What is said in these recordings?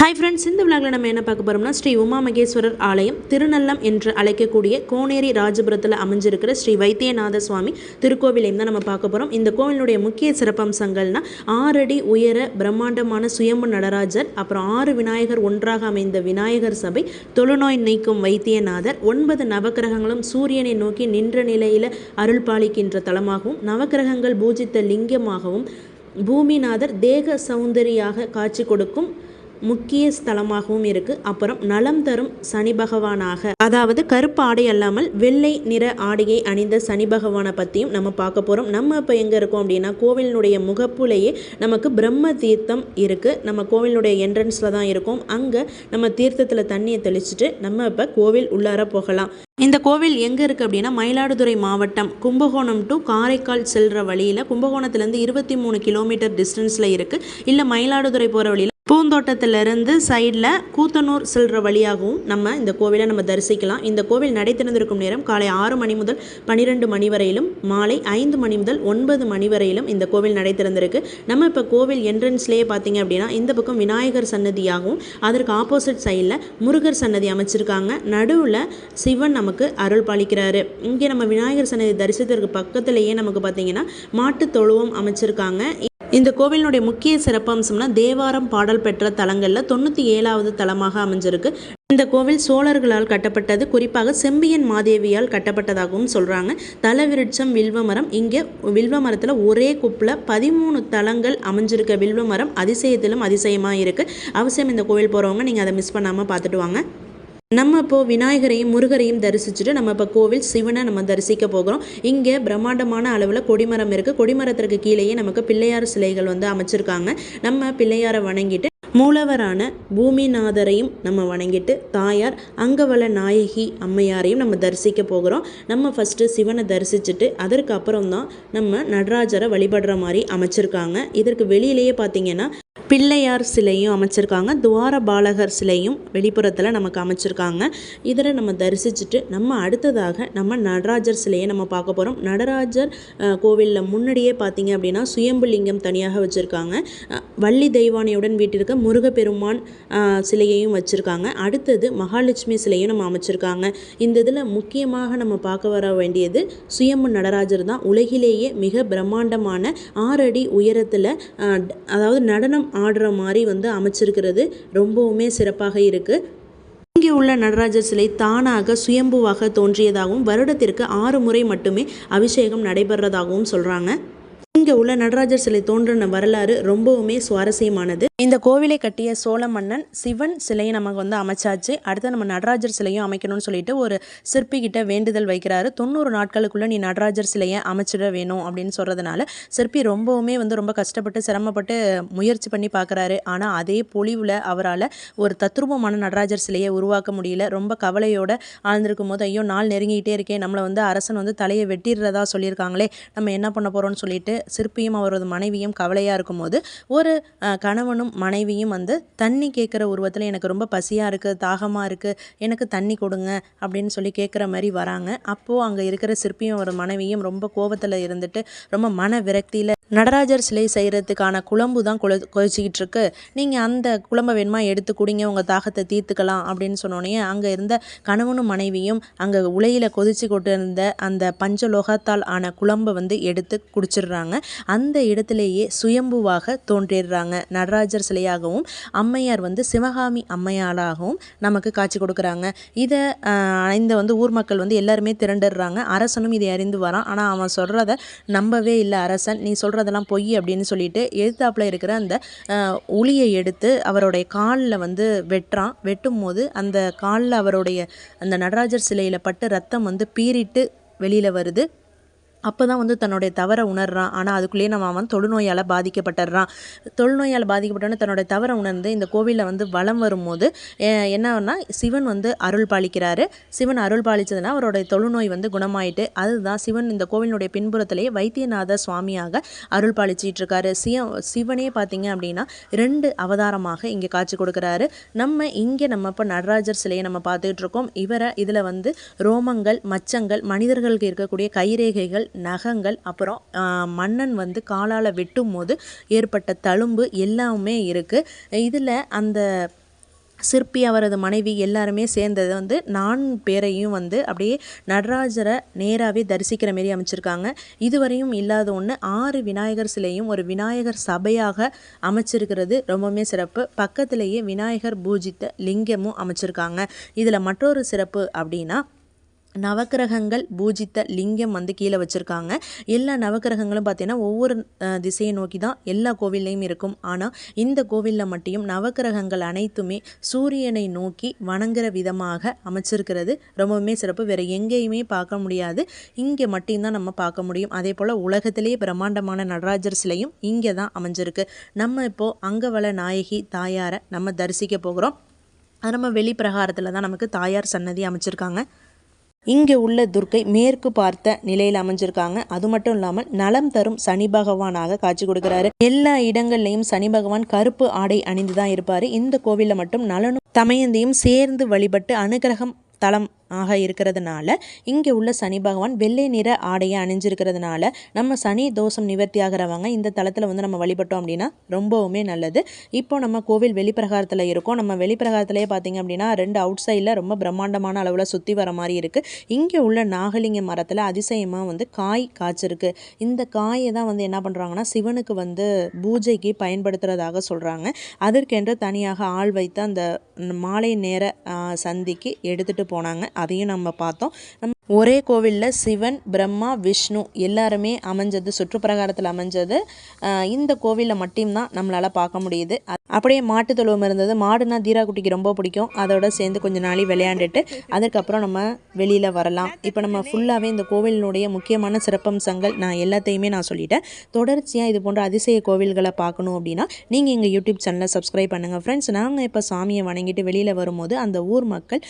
Hi friends இந்த விழாவில் நம்ம என்ன பார்க்க போகிறோம்னா ஸ்ரீ உமா மகேஸ்வரர் ஆலயம் திருநல்லம் என்று அழைக்கக்கூடிய கோனேரி ராஜபுரத்தில் அமைஞ்சிருக்கிற ஸ்ரீ வைத்தியநாத சுவாமி திருக்கோவிலையும் தான் நம்ம பார்க்க போகிறோம் இந்த கோவிலுடைய முக்கிய சிறப்பம்சங்கள்னா ஆறடி உயர பிரம்மாண்டமான சுயம்பு நடராஜர் அப்புறம் ஆறு விநாயகர் ஒன்றாக அமைந்த விநாயகர் சபை தொழுநோய் நீக்கும் வைத்தியநாதர் ஒன்பது நவக்கிரகங்களும் சூரியனை நோக்கி நின்ற நிலையில் அருள் பாலிக்கின்ற தலமாகவும் நவக்கிரகங்கள் பூஜித்த லிங்கமாகவும் பூமிநாதர் தேக சௌந்தரியாக காட்சி கொடுக்கும் முக்கிய ஸ்தலமாகவும் இருக்கு. அப்புறம் நலம் தரும் சனி பகவானாக. அதாவது கருப்பு ஆடை அல்லாமல் வெள்ளை நிற ஆடையை அணிந்த சனி பகவானை பற்றியும் நம்ம பார்க்க போகிறோம் நம்ம இப்போ எங்கே இருக்கோம் அப்படின்னா கோவிலினுடைய முகப்புலேயே நமக்கு பிரம்ம தீர்த்தம் இருக்குது நம்ம கோவிலுடைய என்ட்ரன்ஸில் தான் இருக்கோம். அங்கே நம்ம தீர்த்தத்தில் தண்ணியை தெளிச்சுட்டு நம்ம இப்போ கோவில் உள்ளார போகலாம். இந்த கோவில் எங்கே இருக்குது அப்படின்னா மயிலாடுதுறை மாவட்டம் கும்பகோணம் டு காரைக்கால் செல்கிற வழியில் கும்பகோணத்துலேருந்து இருபத்தி மூணு கிலோமீட்டர் டிஸ்டன்ஸில் இருக்குது இல்லை மயிலாடுதுறை போகிற வழியில் பூந்தோட்டத்திலிருந்து சைடில் கூத்தனூர் செல்கிற வழியாகவும் நம்ம இந்த கோவிலை நம்ம தரிசிக்கலாம். இந்த கோவில் நடை திறந்திருக்கும் நேரம் காலை ஆறு மணி முதல் பன்னிரெண்டு மணி வரையிலும் மாலை ஐந்து மணி முதல் ஒன்பது மணி வரையிலும் இந்த கோவில் நடை திறந்திருக்கு. நம்ம இப்போ கோவில் என்ட்ரன்ஸ்லேயே பார்த்தீங்க அப்படின்னா இந்த பக்கம் விநாயகர் சன்னதியாகவும் அதற்கு ஆப்போசிட் சைடில் முருகர் சன்னதி அமைச்சிருக்காங்க. நடுவில் சிவன் நமக்கு அருள் பாலிக்கிறாரு. இங்கே நம்ம விநாயகர் சன்னதி தரிசனத்திற்கு பக்கத்திலேயே நமக்கு பார்த்தீங்கன்னா மாட்டு தொழுவம் அமைச்சிருக்காங்க. இந்த கோவிலினுடைய முக்கிய சிறப்பம்சம்னா தேவாரம் பாடல் பெற்ற தலங்களில் தொண்ணூற்றி ஏழாவது தலமாக அமைஞ்சிருக்கு. இந்த கோவில் சோழர்களால் கட்டப்பட்டது. குறிப்பாக செம்பியன் மாதேவியால் கட்டப்பட்டதாகவும் சொல்கிறாங்க தலவிருட்சம் வில்வமரம் இங்கே வில்வமரத்தில் ஒரே குப்பில் பதிமூணு தலங்கள் அமைஞ்சிருக்க வில்வமரம் அதிசயத்திலும் அதிசயமாக இருக்குது அவசியம் இந்த கோவில் போகிறவங்க நீங்கள் அதை மிஸ் பண்ணாமல் பார்த்துட்டு வாங்க. நம்ம இப்போது விநாயகரையும் முருகரையும் தரிசிச்சுட்டு நம்ம இப்போ கோவில் சிவனை நம்ம தரிசிக்க போகிறோம். இங்கே பிரம்மாண்டமான அளவில் கொடிமரம் இருக்குது கொடிமரத்திற்கு கீழேயே நமக்கு பிள்ளையார் சிலைகள் வந்து அமைச்சிருக்காங்க. நம்ம பிள்ளையாரை வணங்கிட்டு மூலவரான பூமிநாதரையும் நம்ம வணங்கிட்டு தாயார் அங்கவள நாயகி அம்மையாரையும் நம்ம தரிசிக்க போகிறோம். நம்ம ஃபஸ்ட்டு சிவனை தரிசிச்சுட்டு அதற்கு அப்புறம் தான் நம்ம நடராஜரை வழிபடுற மாதிரி அமைச்சிருக்காங்க. இதற்கு வெளியிலேயே பார்த்தீங்கன்னா பிள்ளையார் சிலையும் அமைச்சிருக்காங்க. துவார பாலகர் சிலையும் வெளிப்புறத்தில் நமக்கு அமைச்சிருக்காங்க. இதில் நம்ம தரிசிச்சுட்டு நம்ம அடுத்ததாக நம்ம நடராஜர் சிலையை நம்ம பார்க்க போகிறோம் நடராஜர் கோவிலில் முன்னாடியே பார்த்தீங்க அப்படின்னா சுயம்புலிங்கம் தனியாக வச்சுருக்காங்க. வள்ளி தெய்வானையுடன் வீட்டிற்கு முருகப்பெருமான் சிலையையும் வச்சுருக்காங்க. அடுத்தது மகாலட்சுமி சிலையும் நம்ம அமைச்சிருக்காங்க. இந்த இதில் முக்கியமாக நம்ம பார்க்க வர வேண்டியது சுயம்பு நடராஜர் தான். உலகிலேயே மிக பிரம்மாண்டமான ஆறடி உயரத்தில் அதாவது நடனம் ஆடுற மாதிரி வந்து அமைச்சிருக்கிறது. ரொம்பவுமே சிறப்பாக இருக்குது இங்கே உள்ள நடராஜர் சிலை தானாக சுயம்புவாக தோன்றியதாகவும் வருடத்திற்கு ஆறு முறை மட்டுமே அபிஷேகம் நடைபெறதாகவும் சொல்கிறாங்க இங்கே உள்ள நடராஜர் சிலை தோன்றின வரலாறு ரொம்பவுமே சுவாரஸ்யமானது. இந்த கோவிலை கட்டிய சோழ மன்னன் சிவன் சிலையை நமக்கு வந்து அமைச்சாச்சு. அடுத்து நம்ம நடராஜர் சிலையும் அமைக்கணும்னு சொல்லிட்டு ஒரு சிற்பி கிட்ட வேண்டுதல் வைக்கிறாரு. தொண்ணூறு நாட்களுக்குள்ளே நீ நடராஜர் சிலையை அமைச்சிட வேணும் அப்படின்னு சொல்கிறதுனால சிற்பி ரொம்பவுமே வந்து ரொம்ப கஷ்டப்பட்டு சிரமப்பட்டு முயற்சி பண்ணி பார்க்குறாரு ஆனால் அதே பொலிவில் அவரால் ஒரு தத்ரூபமான நடராஜர் சிலையை உருவாக்க முடியல. ரொம்ப கவலையோடு ஆழ்ந்திருக்கும் போது ஐயோ நாள் நெருங்கிக்கிட்டே இருக்கேன் நம்மளை வந்து அரசன் வந்து தலையை வெட்டிடுறதா சொல்லியிருக்காங்களே நம்ம என்ன பண்ண போகிறோம்னு சொல்லிட்டு சிற்பியும் அவரது மனைவியும் கவலையாக இருக்கும்போது ஒரு கணவனும் மனைவியும் வந்து தண்ணி கேட்குற உருவத்தில் எனக்கு ரொம்ப பசியாக இருக்குது தாகமாக இருக்குது எனக்கு தண்ணி கொடுங்க அப்படின்னு சொல்லி கேட்குற மாதிரி வராங்க. அப்போது அங்கே இருக்கிற சிற்பியும் ஒரு மனைவியும் ரொம்ப கோபத்தில் இருந்துட்டு ரொம்ப மன விரக்தியில் நடராஜர் சிலை செய்கிறதுக்கான குழம்பு தான் குழ கொதிச்சிக்கிட்டு இருக்கு நீங்கள் அந்த குழம்பை வேணுமா எடுத்து குடிங்க உங்கள் தாகத்தை தீர்த்துக்கலாம் அப்படின்னு சொன்னோடனே அங்கே இருந்த கணவனும் மனைவியும் அங்கே உலையில் கொதிச்சு கொண்டு இருந்த அந்த பஞ்சலோகத்தால் ஆன குழம்பை வந்து எடுத்து குடிச்சிடுறாங்க. அந்த இடத்துலையே சுயம்புவாக தோன்றிடுறாங்க. நடராஜர் சிலையாகவும் அம்மையார் வந்து சிவகாமி அம்மையாராகவும் நமக்கு காட்சி கொடுக்குறாங்க. இதை இந்த வந்து ஊர் மக்கள் வந்து எல்லாருமே திரண்டுடுறாங்க. அரசனும் இதை அறிந்து வரான். ஆனால் அவன் சொல்கிறத நம்பவே இல்லை அரசன். நீ சொல்கிறதெல்லாம் பொய் அப்படின்னு சொல்லிட்டு எழுத்தாப்பில் இருக்கிற அந்த உளியை எடுத்து அவருடைய காலில் வந்து வெட்டுறான். வெட்டும் போது அந்த காலில் அவருடைய அந்த நடராஜர் சிலையில் பட்டு ரத்தம் வந்து பீறிட்டு வெளியில் வருது. அப்போ தான் வந்து தன்னுடைய தவறை உணர்றான். ஆனால் அதுக்குள்ளேயே நம்ம அவன் தொழுநோயால் பாதிக்கப்பட்டுடுறான் தொழுநோயால் பாதிக்கப்பட்டோன்னு தன்னுடைய தவறை உணர்ந்து இந்த கோவிலில் வந்து வளம் வரும்போது என்னன்னா சிவன் வந்து அருள் பாலிக்கிறாரு. சிவன் அருள் பாலித்ததுனா அவருடைய தொழுநோய் வந்து குணமாயிட்டு அதுதான் சிவன் இந்த கோவிலினுடைய பின்புறத்திலேயே வைத்தியநாத சுவாமியாக அருள் பாலிச்சிட்டு இருக்காரு சிவ சிவனே பார்த்தீங்க அப்படின்னா ரெண்டு அவதாரமாக இங்கே காட்சி கொடுக்குறாரு. நம்ம இங்கே நம்ம இப்போ நடராஜர் சிலையை நம்ம பார்த்துக்கிட்டு இருக்கோம் இவரை இதில் வந்து ரோமங்கள் மச்சங்கள் மனிதர்களுக்கு இருக்கக்கூடிய கைரேகைகள் நகங்கள் அப்புறம் மன்னன் வந்து காலால் வெட்டும் போது ஏற்பட்ட தழும்பு எல்லாமே இருக்குது இதில் அந்த சிற்பி அவரது மனைவி எல்லாருமே சேர்ந்தது வந்து நான்கு பேரையும் வந்து அப்படியே நடராஜரை நேராகவே தரிசிக்கிற மாரி அமைச்சிருக்காங்க. இதுவரையும் இல்லாத ஒன்று ஆறு விநாயகர் சிலையும் ஒரு விநாயகர் சபையாக அமைச்சிருக்கிறது ரொம்பவுமே சிறப்பு. பக்கத்திலேயே விநாயகர் பூஜித்த லிங்கமும் அமைச்சிருக்காங்க. இதில் மற்றொரு சிறப்பு அப்படின்னா நவக்கிரகங்கள் பூஜித்த லிங்கம் வந்து கீழே வச்சுருக்காங்க. எல்லா நவக்கிரகங்களும் பார்த்தீங்கன்னா ஒவ்வொரு திசையை நோக்கி தான் எல்லா கோவில்லையும் இருக்கும். ஆனால் இந்த கோவிலில் மட்டும் நவக்கிரகங்கள் அனைத்துமே சூரியனை நோக்கி வணங்குற விதமாக அமைச்சிருக்கிறது. ரொம்பவுமே சிறப்பு. வேறு எங்கேயுமே பார்க்க முடியாது. இங்கே மட்டும்தான் நம்ம பார்க்க முடியும். அதே போல் உலகத்திலேயே பிரம்மாண்டமான நடராஜர் சிலையும் இங்கே தான் அமைஞ்சிருக்கு. நம்ம இப்போது அங்கவள நாயகி தாயாரை நம்ம தரிசிக்க போகிறோம். அது நம்ம வெளிப்பிரகாரத்தில் தான் நமக்கு தாயார் சன்னதி அமைச்சிருக்காங்க. இங்கே உள்ள துர்க்கை மேற்கு பார்த்த நிலையில் அமைஞ்சிருக்காங்க. அது மட்டும் இல்லாமல் நலம் தரும் சனி பகவானாக காட்சி கொடுக்கிறாரு. எல்லா இடங்கள்லையும் சனி பகவான் கருப்பு ஆடை அணிந்து தான் இருப்பார். இந்த கோவிலில் மட்டும் நலனும் தமையந்தையும் சேர்ந்து வழிபட்டு அனுகிரகம் தளம் ஆக இருக்கிறதுனால இங்கே உள்ள சனி பகவான் வெள்ளை நிற ஆடையை அணிஞ்சிருக்கிறதுனால நம்ம சனி தோஷம் நிவர்த்தி ஆகிறவங்க இந்த தளத்தில் வந்து நம்ம வழிபட்டோம் அப்படின்னா ரொம்பவுமே நல்லது. இப்போ நம்ம கோவில் வெளிப்பிரகாரத்தில் இருக்கோம். நம்ம வெளிப்பிரகாரத்திலேயே பார்த்தீங்க அப்படின்னா ரெண்டு அவுட் சைடில் ரொம்ப பிரம்மாண்டமான அளவில் சுற்றி வர மாதிரி இருக்குது இங்கே உள்ள நாகலிங்க மரத்தில் அதிசயமாக வந்து காய் காய்ச்சிருக்கு. இந்த காயை தான் வந்து என்ன பண்ணுறாங்கன்னா சிவனுக்கு வந்து பூஜைக்கு பயன்படுத்துகிறதாக சொல்கிறாங்க அதற்கென்று தனியாக ஆள் வைத்து அந்த மாலை நேர சந்திக்கு எடுத்துகிட்டு போனாங்க. அதையும் நம்ம பார்த்தோம். நம்ம ஒரே கோவிலில் சிவன் பிரம்மா விஷ்ணு எல்லாருமே அமைஞ்சது சுற்றுப்பிரகாரத்தில் அமைஞ்சது. இந்த கோவிலில் மட்டும்தான் நம்மளால் பார்க்க முடியுது. அப்படியே மாட்டு தொழுவம் இருந்தது. மாடுனா தீரா குட்டிக்கு ரொம்ப பிடிக்கும். அதோட சேர்ந்து கொஞ்ச நாளி விளையாண்டுட்டு அதுக்கப்புறம் நம்ம வெளியில் வரலாம். இப்போ நம்ம ஃபுல்லாகவே இந்த கோவிலினுடைய முக்கியமான சிறப்பம்சங்கள் நான் எல்லாத்தையுமே நான் சொல்லிட்டேன். தொடர்ச்சியாக இது போன்ற அதிசய கோவில்களை பார்க்கணும் அப்படின்னா நீங்கள் எங்கள் யூடியூப் சேனலை சப்ஸ்கிரைப் பண்ணுங்கள் ஃப்ரெண்ட்ஸ் நாங்கள் இப்போ சாமியை வணங்கிட்டு வெளியில் வரும்போது அந்த ஊர் மக்கள்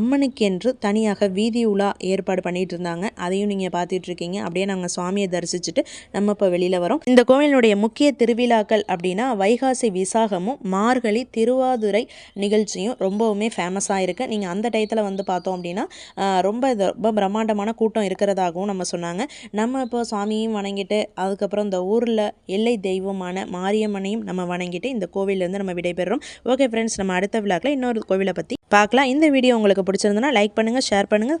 அம்மனுக்கென்று தனியாக வீதி உலா ஏற்பாடு பண்ணிட்டு இருந்தாங்க அதையும் நீங்கள் பார்த்துட்டு இருக்கீங்க அப்படியே நாங்கள் சுவாமியை தரிசிச்சுட்டு நம்ம இப்போ வெளியில் வரோம். இந்த கோவிலினுடைய முக்கிய திருவிழாக்கள் அப்படின்னா வைகாசி விசாகமும் மார்கழி திருவாதுரை நிகழ்ச்சியும் ரொம்பவுமே ஃபேமஸாக இருக்குது நீங்கள் அந்த டயத்தில் வந்து பார்த்தோம் அப்படின்னா ரொம்ப இது ரொம்ப பிரம்மாண்டமான கூட்டம் இருக்கிறதாகவும் நம்ம சொன்னாங்க. நம்ம இப்போ சுவாமியும் வணங்கிட்டு அதுக்கப்புறம் இந்த ஊரில் எல்லை தெய்வமான மாரியம்மனையும் நம்ம வணங்கிட்டு இந்த கோவிலேருந்து நம்ம விடைபெறுறோம். ஓகே ஃப்ரெண்ட்ஸ் நம்ம அடுத்த விழாக்கில் இன்னொரு கோவிலை பற்றி பார்க்கலாம். இந்த வீடியோ உங்களுக்கு பிடிச்சிருந்தனா லைக் பண்ணுங்கள் ஷேர் பண்ணுங்கள்